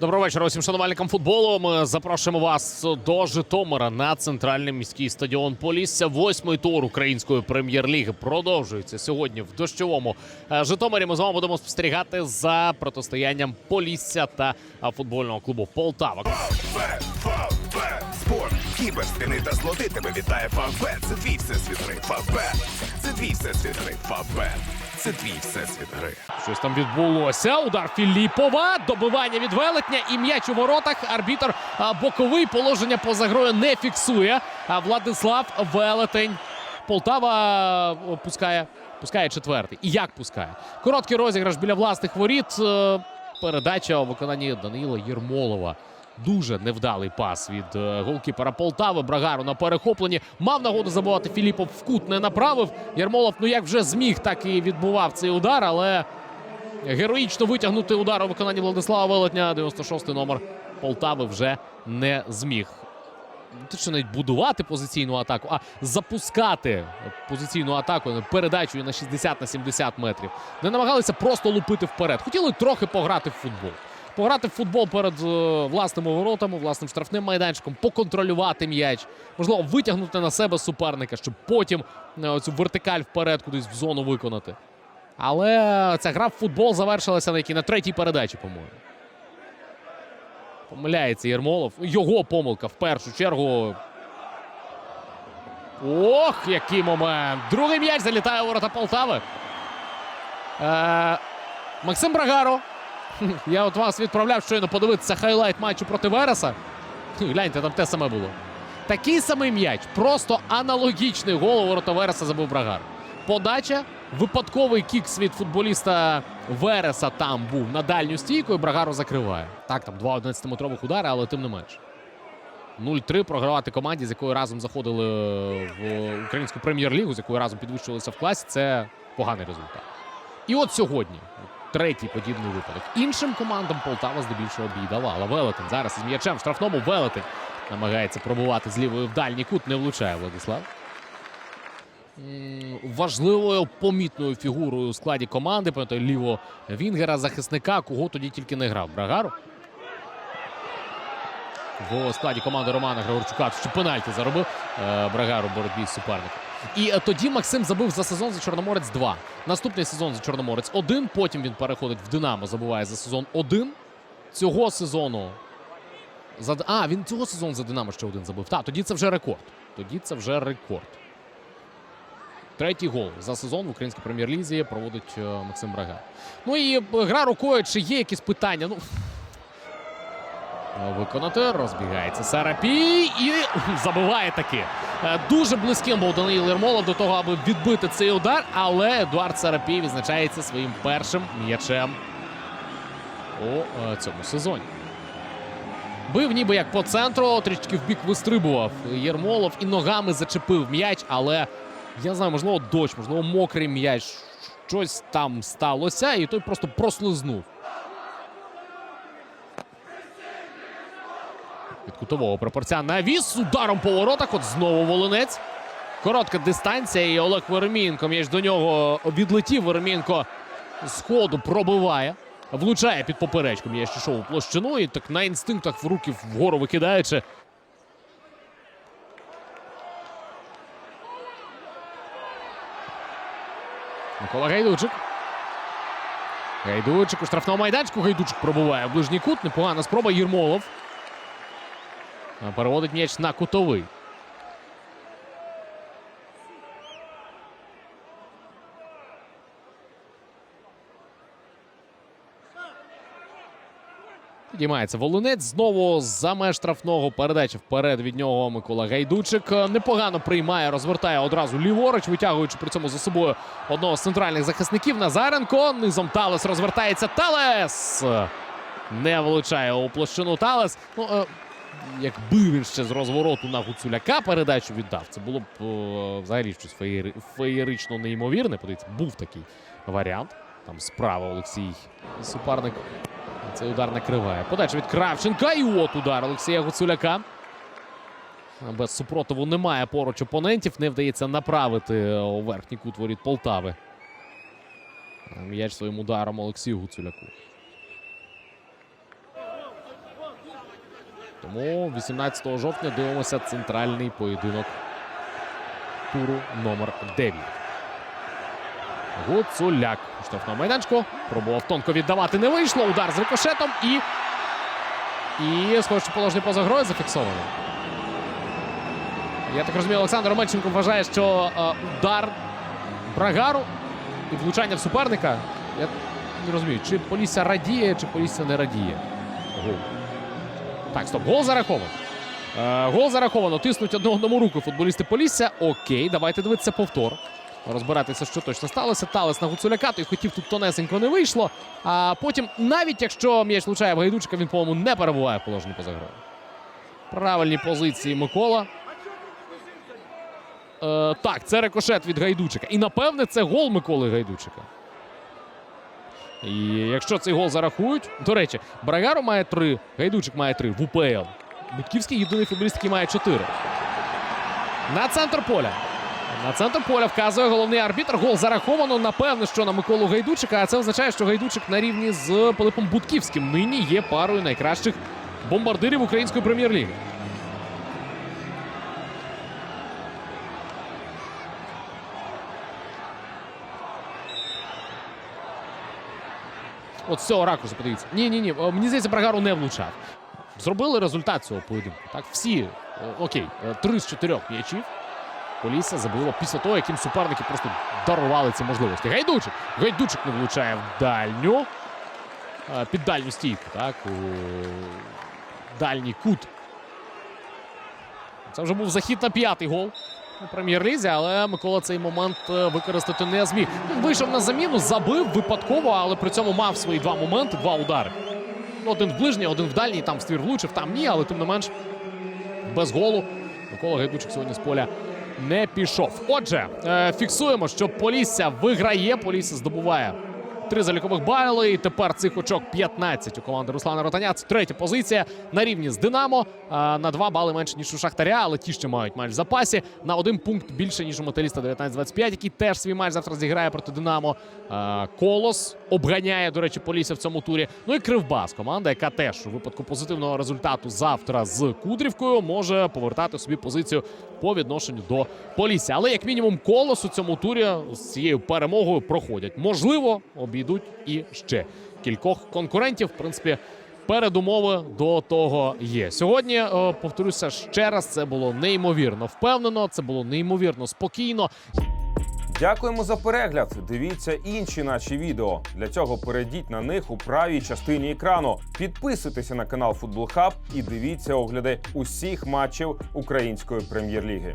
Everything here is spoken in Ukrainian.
Доброго вечора усім шанувальникам футболу. Ми запрошуємо вас до Житомира на центральний міський стадіон Полісся. Восьмий тур української прем'єр-ліги продовжується сьогодні в дощовому е, Житомирі. Ми з вами будемо спостерігати за протистоянням Полісся та е, футбольного клубу Полтава. Спорт, кібер, та злоти тебе вітає Фавбет. Це твій всесвіт гри. Фавбет. Це твій всесвіт гри. Фавбет. Це твій всесвіт гри. Щось там відбулося. Удар Філіпова, добивання від велетня і м'яч у воротах. Арбітр боковий положення поза грою не фіксує. А Владислав Велетень. Полтава пускає, пускає четвертий. І як пускає? Короткий розіграш біля власних воріт. Е, Передача у виконанні Даниїла Єрмолова. Дуже невдалий пас від е, голкіпера Полтави. Брагару на перехопленні. Мав нагоду забувати Філіпов в кут не направив. Єрмолов, ну як вже зміг, так і відбував цей удар, але героїчно витягнути удар у виконанні Владислава Велетня. 96-й номер Полтави вже не зміг. Точно навіть будувати позиційну атаку, а запускати позиційну атаку передачею на 60 на 70 метрів. Не намагалися просто лупити вперед. Хотіли трохи пограти в футбол. Пограти в футбол перед е, власними воротами, власним штрафним майданчиком, поконтролювати м'яч, можливо, витягнути на себе суперника, щоб потім е, цю вертикаль вперед кудись в зону виконати. Але ця гра в футбол завершилася на якій на третій передачі, по-моєму. Помиляється Єрмолов. Його помилка в першу чергу. Ох, який момент! Другий м'яч залітає у ворота Полтави. Е, Максим Брагаро. Я от вас відправляв щойно подивитися хайлайт матчу проти Вереса. Гляньте, там те саме було. Такий самий м'яч, просто аналогічний гол ворота Вереса забив Брагар. Подача, випадковий кікс від футболіста Вереса там був на дальню стійку, і Брагаро закриває. Так, там два 11-метрових удари, але тим не менш. 0-3 програвати команді, з якою разом заходили в українську прем'єр-лігу, з якою разом підвищувалися в класі, це поганий результат. І от сьогодні третій подібний випадок. Іншим командам Полтава здебільшого бій давала. Велетин зараз із м'ячем в штрафному Велетин намагається пробувати з лівої в дальній кут. Не влучає Владислав. Важливою помітною фігурою у складі команди, пам'ятаю, лівого Вінгера, захисника, кого тоді тільки не грав. Брагару. В складі команди Романа Григорчука що пенальті заробив е, Брагар у боротьбі з суперником. І е, тоді Максим забив за сезон за Чорноморець 2. Наступний сезон за Чорноморець 1. Потім він переходить в Динамо, забуває за сезон 1. Цього сезону. За... А, він цього сезону за Динамо ще один забив. Так, тоді це вже рекорд. Тоді це вже рекорд. Третій гол за сезон в українській прем'єр-лізі проводить е, Максим Брагар. Ну і е, гра рукою, чи є якісь питання? Ну, Виконати розбігається Сарапій і забиває таки. Е, Дуже близьким був Даниїл Єрмолов до того, аби відбити цей удар, але Едуард Сарапій відзначається своїм першим м'ячем у е, цьому сезоні. Бив ніби як по центру, трішки в бік вистрибував Єрмолов і ногами зачепив м'яч, але я знаю, можливо, дощ, можливо, мокрий м'яч. Щось там сталося, і той просто прослизнув. Від кутового пропорція навіс ударом по воротах. От знову Волинець. Коротка дистанція. І Олег Веремінко. М'яч до нього відлетів. Веремінко з ходу пробиває. Влучає під поперечку. М'яч пішов у площину. І так на інстинктах в руки вгору викидаючи. Микола Гайдучик. Гайдучик у штрафному майданчику. Гайдучик пробуває в ближній кут. Непогана спроба. Єрмолов. Переводить м'яч на кутовий. Підіймається Волинець. Знову за меж штрафного передача вперед від нього Микола Гайдучик. Непогано приймає, розвертає одразу ліворуч, витягуючи при цьому за собою одного з центральних захисників. Назаренко. Низом Талес розвертається. Талес! Не влучає у площину Талес. Ну, е, якби він ще з розвороту на Гуцуляка передачу віддав, це було б е, взагалі щось феєри- феєрично неймовірне. Подивіться, був такий варіант. Там справа Олексій суперник. Цей удар накриває. Подача від Кравченка. І от удар Олексія Гуцуляка. Без супротиву немає поруч опонентів. Не вдається направити у верхній кут воріт Полтави. М'яч своїм ударом Олексію Гуцуляку. Тому 18 жовтня дивимося центральний поєдинок туру номер 9. Гуцуляк у штрафному майданчику. Пробував тонко віддавати, не вийшло. Удар з рикошетом і. І схоже, положення поза грою зафіксовано. Я так розумію, Олександр Омельченко вважає, що е, удар Брагару і влучання в суперника. Я не розумію, чи Полісся радіє, чи Полісся не радіє. Гол. Так, стоп, гол зарахований. Е, гол зараховано. Тиснуть одну одному руку футболісти Полісся. Окей, давайте дивитися повтор. Розбиратися, що точно сталося. Талес на Гуцуляка, той хотів тут тонесенько не вийшло. А потім, навіть якщо м'яч влучає в гайдучка, він, по-моєму, не перебуває в положенні поза грою. Правильні позиції Микола. Е, так, це рикошет від Гайдучика. І напевне це гол Миколи Гайдучика. І якщо цей гол зарахують, до речі, Брагаро має три, Гайдучик має три в УПЛ. Будківський єдиний футболіст, який має чотири. На центр поля. На центр поля вказує головний арбітр. Гол зараховано. Напевне, що на Миколу Гайдучика. А це означає, що Гайдучик на рівні з Пилипом Будківським нині є парою найкращих бомбардирів української прем'єр-ліги. От з цього ракурсу подивіться. Ні, ні, ні. Мені здається, Брагару не влучав. Зробили результат цього поєдинку. Так, всі е, окей, е, три з чотирьох м'ячів. Полісся забило після того, яким суперники просто дарували ці можливості. Гайдучик. Гайдучик не влучає в дальню. Під дальню стійку, так. У дальній кут. Це вже був захід на п'ятий гол у прем'єр-лізі, але Микола цей момент е, використати не зміг. Він вийшов на заміну, забив випадково, але при цьому мав свої два моменти, два удари. Один в ближній, один в дальній, там ствір влучив, там ні, але тим не менш без голу. Микола Гайдучик сьогодні з поля не пішов. Отже, е, фіксуємо, що Полісся виграє. Полісся здобуває три залікових байли. І тепер цих очок 15 у команди Руслана Ротаня. Це третя позиція на рівні з Динамо. Е, на два бали менше, ніж у Шахтаря, але ті ще мають матч в запасі. На один пункт більше, ніж у металіста 19-25, який теж свій матч завтра зіграє проти Динамо. Е, Колос обганяє, до речі, Полісся в цьому турі. Ну і Кривбас, команда, яка теж у випадку позитивного результату завтра з Кудрівкою може повертати собі позицію по відношенню до Полісся. Але як мінімум колос у цьому турі з цією перемогою проходять. Можливо, обійдуть і ще кількох конкурентів. В принципі, передумови до того є. Сьогодні е, повторюся ще раз. Це було неймовірно впевнено. Це було неймовірно спокійно. Дякуємо за перегляд. Дивіться інші наші відео. Для цього перейдіть на них у правій частині екрану. Підписуйтеся на канал Футбол Хаб і дивіться огляди усіх матчів української прем'єр-ліги.